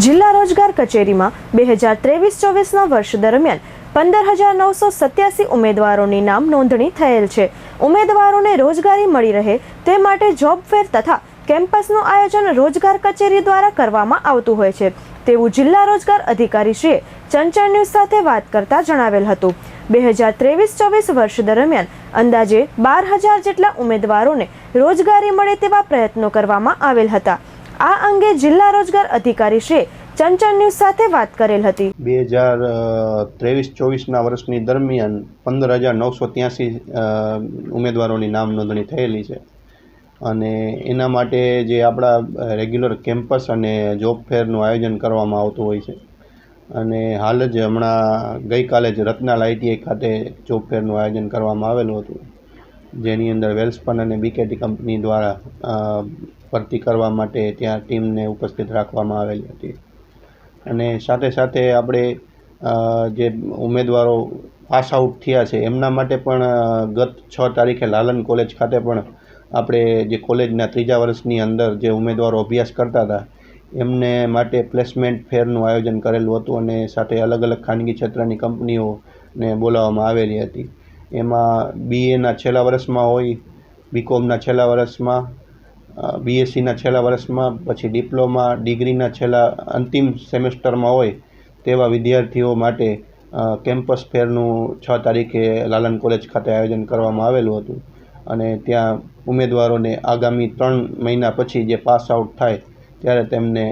જિલ્લા રોજગાર કચેરીમાં બે હજાર ત્રેવીસ ચોવીસના વર્ષ દરમિયાન પંદર હજાર નવસો સત્યાસી ઉમેદવારોની નામ નોંધણી થયેલ છે. ઉમેદવારોને રોજગારી મળી રહે તે માટે જોબ ફેર તથા કેમ્પસનું આયોજન રોજગાર કચેરી દ્વારા કરવામાં આવતું હોય છે. તેવું જિલ્લા રોજગાર અધિકારીશ્રીએ ચંચળ ન્યૂઝ સાથે વાત કરતા જણાવેલ હતું. બે હજાર ત્રેવીસ ચોવીસ વર્ષ દરમિયાન અંદાજે બાર હજાર જેટલા ઉમેદવારોને રોજગારી મળે તેવા પ્રયત્નો કરવામાં આવેલ હતા. આ અંગે જિલ્લા રોજગાર અધિકારી શ્રી ચંચળ ન્યૂઝ સાથે વાત કરેલ હતી. બે હજાર ત્રેવીસ, ચોવીસના વર્ષની દરમિયાન પંદર હજાર નવસો ત્યાંસી ઉમેદવારોની નામ નોંધણી થયેલી છે. અને એના માટે જે આપણા રેગ્યુલર કેમ્પસ અને જોબ ફેરનું આયોજન કરવામાં આવતું હોય છે. અને હાલ જ હમણાં ગઈકાલે જ રત્નાલ આઈટીઆઈ ખાતે જોબ ફેરનું આયોજન કરવામાં આવેલું હતું. જેની અંદર વેલ્સપન અને બીકેટી કંપની દ્વારા ભરતી કરવા માટે ત્યાં ટીમને ઉપસ્થિત રાખવામાં આવેલી હતી. અને સાથે સાથે આપણે જે ઉમેદવારો પાસ આઉટ થયા છે, એમના માટે પણ ગત છ તારીખે લાલન કોલેજ ખાતે પણ આપણે જે કોલેજના ત્રીજા વર્ષની અંદર જે ઉમેદવારો અભ્યાસ કરતા હતા, એમને માટે પ્લેસમેન્ટ ફેરનું આયોજન કરેલું હતું અને સાથે અલગ અલગ ખાનગી ક્ષેત્રની કંપનીઓને બોલાવવામાં આવેલી હતી. એમાં બીએના છેલ્લા વર્ષમાં હોય બીકોમના છેલ્લા વર્ષમાં બીએસસીના છેલ્લા વર્ષમાં, પછી ડિપ્લોમા, ડિગ્રીના છેલ્લા અંતિમ સેમેસ્ટરમાં હોય તેવા વિદ્યાર્થીઓ માટે કેમ્પસ ફેરનું છ તારીખે લાલન કોલેજ ખાતે આયોજન કરવામાં આવેલું હતું. અને ત્યાં ઉમેદવારોને આગામી ત્રણ મહિના પછી જે પાસ આઉટ થાય, ત્યારે તેમને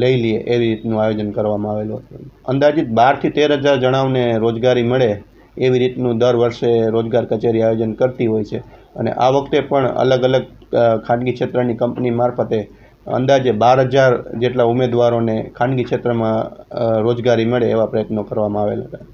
લઈ લઈએ એવી રીતનું આયોજન કરવામાં આવેલું હતું. અંદાજિત બારથી તેર હજાર જણાવને રોજગારી મળે એવી રીતનું દર વર્ષે રોજગાર કચેરી આયોજન કરતી હોય છે. અને આ વખતે પણ અલગ અલગ ખાનગી ક્ષેત્રની કંપની મારફતે અંદાજે બાર હજાર જેટલા ઉમેદવારોને ખાનગી ક્ષેત્રમાં રોજગારી મળે એવા પ્રયત્નો કરવામાં આવેલા હતા.